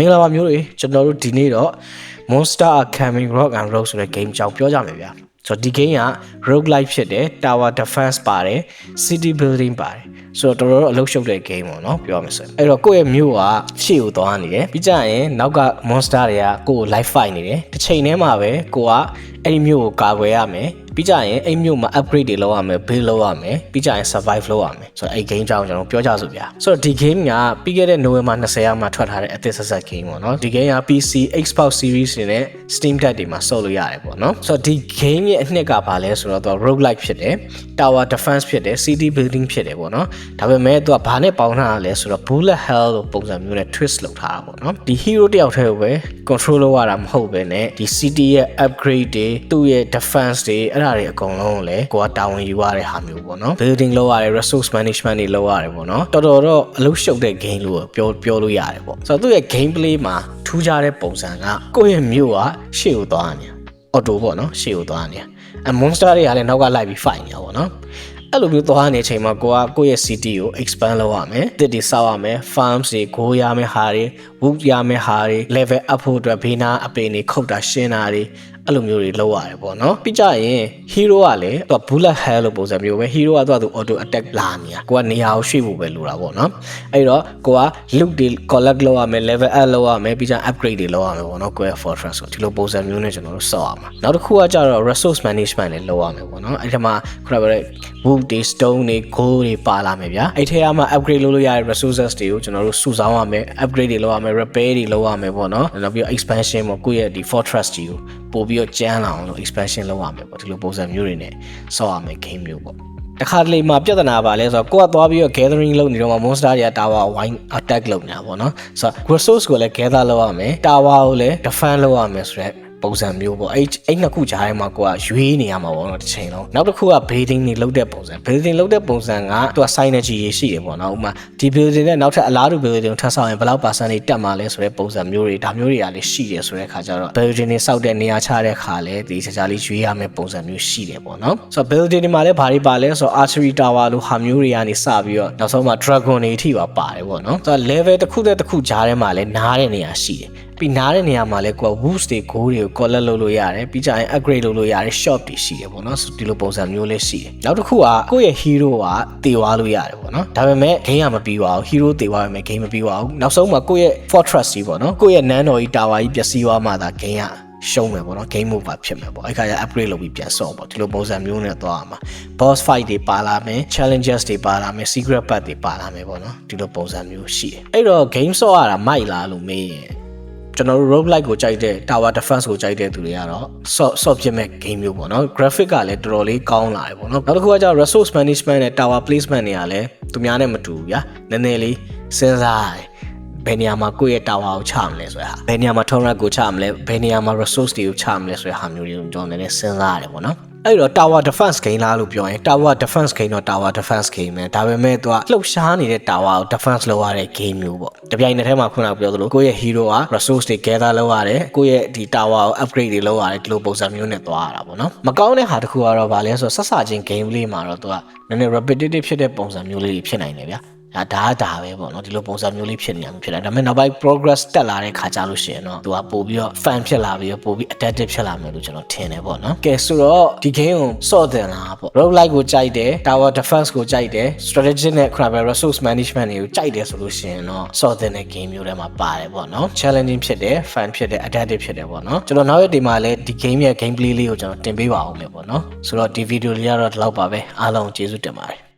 မင်္ဂလာပါမျိုးတွေကျွန်တော်တို့ဒီနေ့တော့ Monster Academy Rock and Roll ဆိုတဲ့ game ကြောင်းပြောကြမယ်ဗျာဆိုတော့ဒီ game က roguelike ဖြစ်တယ် tower defense ပါတယ် city building ပါတယ်ဆိုတော့တော်တော်အလုပ်ရှုပ်တဲ့ game ပေါ့နော်ပြောရမယ်ဆိုရင်အဲ့တော့ကိုယ့်ရဲ့မြို့ကရှေ့ကိုသွားနေတယ်ပြီးကြရင်နောက်က monster တွေကကိုယ့်ကို live fight နေတယ်တစ်ချိန်တည်းမှာပဲကိုကအဲ့ဒီမြို့ကိုကာကွယ်ရမယ် ပြီးကြရင်အဲ့မြို့မှာ upgrade တွေလုပ်ရမယ် build လုပ်ရမယ်ပြီးကြရင် survive လုပ်ရမယ်ဆိုတော့အဲ့ game ကြောင်းကျွန်တော်ပြောကြစို့ဗျာဆိုတော့ဒီ game ကပြီးခဲ့တဲ့ November 20ရက်မှာထွက်ထားတဲ့အသစ်ဆက်ဆက် game ပေါ့နော်ဒီ game က PC Xbox Series တွေနဲ့ Steam Deck တွေမှာဆော့လို့ရတယ်ပေါ့နော်ဆိုတော့ဒီ game ရဲ့အနှစ်ကဘာလဲဆိုတော့သူက roguelike ဖြစ်တယ် tower defense ဖြစ်တယ် city building ဖြစ်တယ်ပေါ့နော်ဒါပေမဲ့သူကဘာနဲ့ပေါင်းထားတာလဲဆိုတော့ bullet hell လို့ပုံစံမျိုးနဲ့ twist လုပ်ထားတာပေါ့နော်ဒီ hero တယောက်တည်းကိုပဲ control လုပ်ရတာမဟုတ်ပဲねဒီ city ရဲ့ upgrade တွေသူ့ရဲ့ defense တွေအဲ့ဒါတွေအကုန်လုံးကိုလည်းကိုကတာဝန်ယူရတဲ့ဟာမျိုးပေါ့နော် building လုပ်ရတယ် resource management တွေလုပ်ရတယ်ပေါ့နော်တော်တော်တော့အလုပ်ရှုပ်တဲ့ game လို့ပြောပြောလို့ရတယ်ပေါ့ဆိုတော့သူ့ရဲ့ gameplay မှာထူးခြားတဲ့ပုံစံကကိုယ့်ရဲ့မြို့ကရှေ့ကိုသွားနေအော်တိုပေါ့နော်ရှေ့ကိုသွားနေအ monster တွေကလည်းနောက်ကလိုက်ပြီး fight နေတာပေါ့နော်အဲ့လိုမျိုးသွားနေချိန်မှာကိုကကိုယ့်ရဲ့ city ကို expand လုပ်ရမယ်တစ်တွေစောက်ရမယ် farms တွေ go ရမယ်ဟာတွေ wood ရမယ်ဟာတွေ level up ဖို့အတွက်ဘေးနာအပင်တွေခုတ်တာရှင်းတာတွေအဲ့လိုမျိုးတွေလုပ်ရတယ်ပေါ့နော်ပြီးကြရင် hero ကလည်းသူက bullet hell လို့ပုံစံမျိုးပဲ hero ကသူကသူ auto attack လာနေတာကိုကနေရာကိုရွှေ့ဖို့ပဲလိုတာပေါ့နော်အဲ့တော့ကိုက loot တွေ collect လုပ်ရမယ် level up လုပ်ရမယ်ပြီးကြရင် upgrade တွေလုပ်ရမယ်ပေါ့နော်ကိုယ့်ရဲ့ fortress ကိုဒီလိုပုံစံမျိုးနဲ့ကျွန်တော်တို့စောက်ရမှာနောက်တစ်ခုကကြတော့ resource management လည်းလုပ်ရမယ်ပေါ့နော်အဲ့ဒီမှာခုနကပြောတဲ့ wood တွေ stone တွေ gold တွေပါလာမယ်ဗျာအဲ့ထဲမှာ upgrade လုပ်လို့ရတဲ့ resources တွေကိုကျွန်တော်တို့စုဆောင်းရမယ် upgrade တွေလုပ်ရမယ် repair တွေလုပ်ရမယ်ပေါ့နော်နောက်ပြီးတော့ expansion ပေါ့ကိုယ့်ရဲ့ဒီ fortress ကြီးကိုပို့ပြီးတော့ကျန်းလာအောင်လို့ expansion လုပ်ရမယ်ပေါ့ဒီလိုပုံစံမျိုးတွေနဲ့ဆောက်ရမယ် game မျိုးပေါ့တခါတလေမှာပြဿနာပါလဲဆိုတော့ကိုကသွားပြီးတော့ gathering လုပ်နေတော့မှ monster တွေက tower wine attack လုပ်နေတာပေါ့နော်ဆိုတော့ resource ကိုလည်း gather လုပ်ရမယ် tower ကိုလည်း defend လုပ်ရမယ်ဆိုတော့ ပုံစံမျိုးပေါ့အဲ့အဲ့နှစ်ခုကြားထဲမှာကိုကရွေးနေရမှာပေါ့နော်တစ်ချိန်လုံးနောက်တစ်ခုက building တွေလုပ်တဲ့ပုံစံ building လုပ်တဲ့ပုံစံကသူက synergy ရေးရှိတယ်ပေါ့နော်ဥပမာဒီ building နဲ့နောက်ထပ်အလားတူ building ကိုထပ်ဆောက်ရင်ဘယ်လောက် percent တွေတက်မှာလဲဆိုတဲ့ပုံစံမျိုးတွေဒါမျိုးတွေကလည်းရှိတယ်ဆိုတဲ့ခါကျတော့ building တွေစောက်တဲ့နေရာချတဲ့ခါလည်းဒီစကြလေးရွေးရမယ့်ပုံစံမျိုးရှိတယ်ပေါ့နော်ဆိုတော့ building တွေမှာလည်းဘာတွေပါလဲဆိုတော့ archery tower လို့ဟာမျိုးတွေကနေစပြီးတော့နောက်ဆုံးမှာ dragon တွေအထိပါပါတယ်ပေါ့နော်ဆိုတော့ level တစ်ခုနဲ့တစ်ခုကြားထဲမှာလည်းနားတဲ့နေရာရှိတယ် ပြီးနားတဲ့နေရာမှာလဲကိုက woods တွေ goal တွေကို collect လုပ်လို့ရတယ်ပြီးကြရင် upgrade လုပ်လို့ရတယ် shop တွေရှိတယ်ပေါ့နော်ဒီလိုပုံစံမျိုးလေးရှိတယ်နောက်တစ်ခုကကိုယ့်ရဲ့ hero ကတေသွားလို့ရတယ်ပေါ့နော်ဒါပေမဲ့ game ကမပြီးပါဘူး hero တေသွားပေမဲ့ game မပြီးပါဘူးနောက်ဆုံးမှာကိုယ့်ရဲ့ fortress ကြီးပေါ့နော်ကိုယ့်ရဲ့နန်းတော်ကြီး tower ကြီးပျက်စီးသွားမှသာ game ကရှုံးမယ်ပေါ့နော် game over ဖြစ်မယ်ပေါ့အဲ့ခါကျ upgrade လုပ်ပြီးပြန်ဆော့ပေါ့ဒီလိုပုံစံမျိုးနဲ့သွားရမှာ boss fight တွေပါလာမယ် challenges တွေပါလာမယ် secret path တွေပါလာမယ်ပေါ့နော်ဒီလိုပုံစံမျိုးရှိတယ်အဲ့တော့ game ဆော့ရတာမိုက်လားလို့မေးရင် ကျွန်တော်တို့ roguelike ကိုကြိုက်တဲ့ tower defense ကိုကြိုက်တဲ့သူတွေကတော့ soft soft ဖြစ်မဲ့ game မျိုးပေါ့နော် graphic ကလည်းတော်တော်လေးကောင်းလာတယ်ပေါ့နော်နောက်တစ်ခုကကျတော့ resource management နဲ့ tower placement တွေကလည်းသူများနဲ့မတူဘူးဗျာနည်းနည်းလေးစဉ်းစားရတယ်ဘယ်နေရာမှာကိုယ့်ရဲ့ tower ကိုချမလဲဆိုတဲ့ဟာဘယ်နေရာမှာ torrent ကိုချမလဲဘယ်နေရာမှာ resource တွေကိုချမလဲဆိုတဲ့ဟာမျိုးတွေကိုကျွန်တော်နည်းနည်းစဉ်းစားရတယ်ပေါ့နော် အဲ့တော့ tower defense game လားလို့ပြောရင် tower defense game တော့ tower defense game ပဲဒါပေမဲ့သူကလှုပ်ရှားနေတဲ့ tower ကို defense လုပ်ရတဲ့ game မျိုးပေါ့တပြိုင်နက်တည်းမှာခုနကပြောသလိုကိုယ့်ရဲ့ hero က resource တွေ gather လုပ်ရတယ်ကိုယ့်ရဲ့ဒီ tower ကို upgrade တွေလုပ်ရတယ်ဒီလိုပုံစံမျိုးနဲ့သွားရတာပေါ့နော်မကောင်းတဲ့ဟာတစ်ခုကတော့ဗာလဲဆိုတော့ဆက်စချင်း game လေးမှာတော့သူကနည်းနည်း repetitive ဖြစ်တဲ့ပုံစံမျိုးလေးတွေဖြစ်နိုင်တယ်ဗျာ ဒါဒါဒါပဲပေါ့နော်ဒီလိုပုံစံမျိုးလေးဖြစ်နေရမှာဖြစ်တယ်ဒါပေမဲ့နောက်ပိုင်း progress တက်လာတဲ့ခါကြလို့ရှိရင်တော့သူကပို့ပြီးတော့ fan ဖြစ်လာပြီးတော့ပို့ပြီး adaptive ဖြစ်လာမယ်လို့ကျွန်တော်ထင်တယ်ပေါ့နော်ကဲဆိုတော့ဒီ game ကိုစော့တင်လာပေါ့ roguelike ကိုကြိုက်တယ် tower defense ကိုကြိုက်တယ် strategy နဲ့ခုနက resource management တွေကိုကြိုက်တယ်ဆိုလို့ရှိရင်တော့စော့တင်တဲ့ game မျိုးထဲမှာပါတယ်ပေါ့နော် challenging ဖြစ်တယ် fan ဖြစ်တယ် adaptive ဖြစ်တယ်ပေါ့နော်ကျွန်တော်နောက်ရက်ဒီမှာလည်းဒီ game ရဲ့ gameplay လေးကိုကျွန်တော်တင်ပေးပါအောင်မယ်ပေါ့နော်ဆိုတော့ဒီ video လေးကတော့ဒီလောက်ပါပဲအားလုံးကျေးဇူးတင်ပါတယ်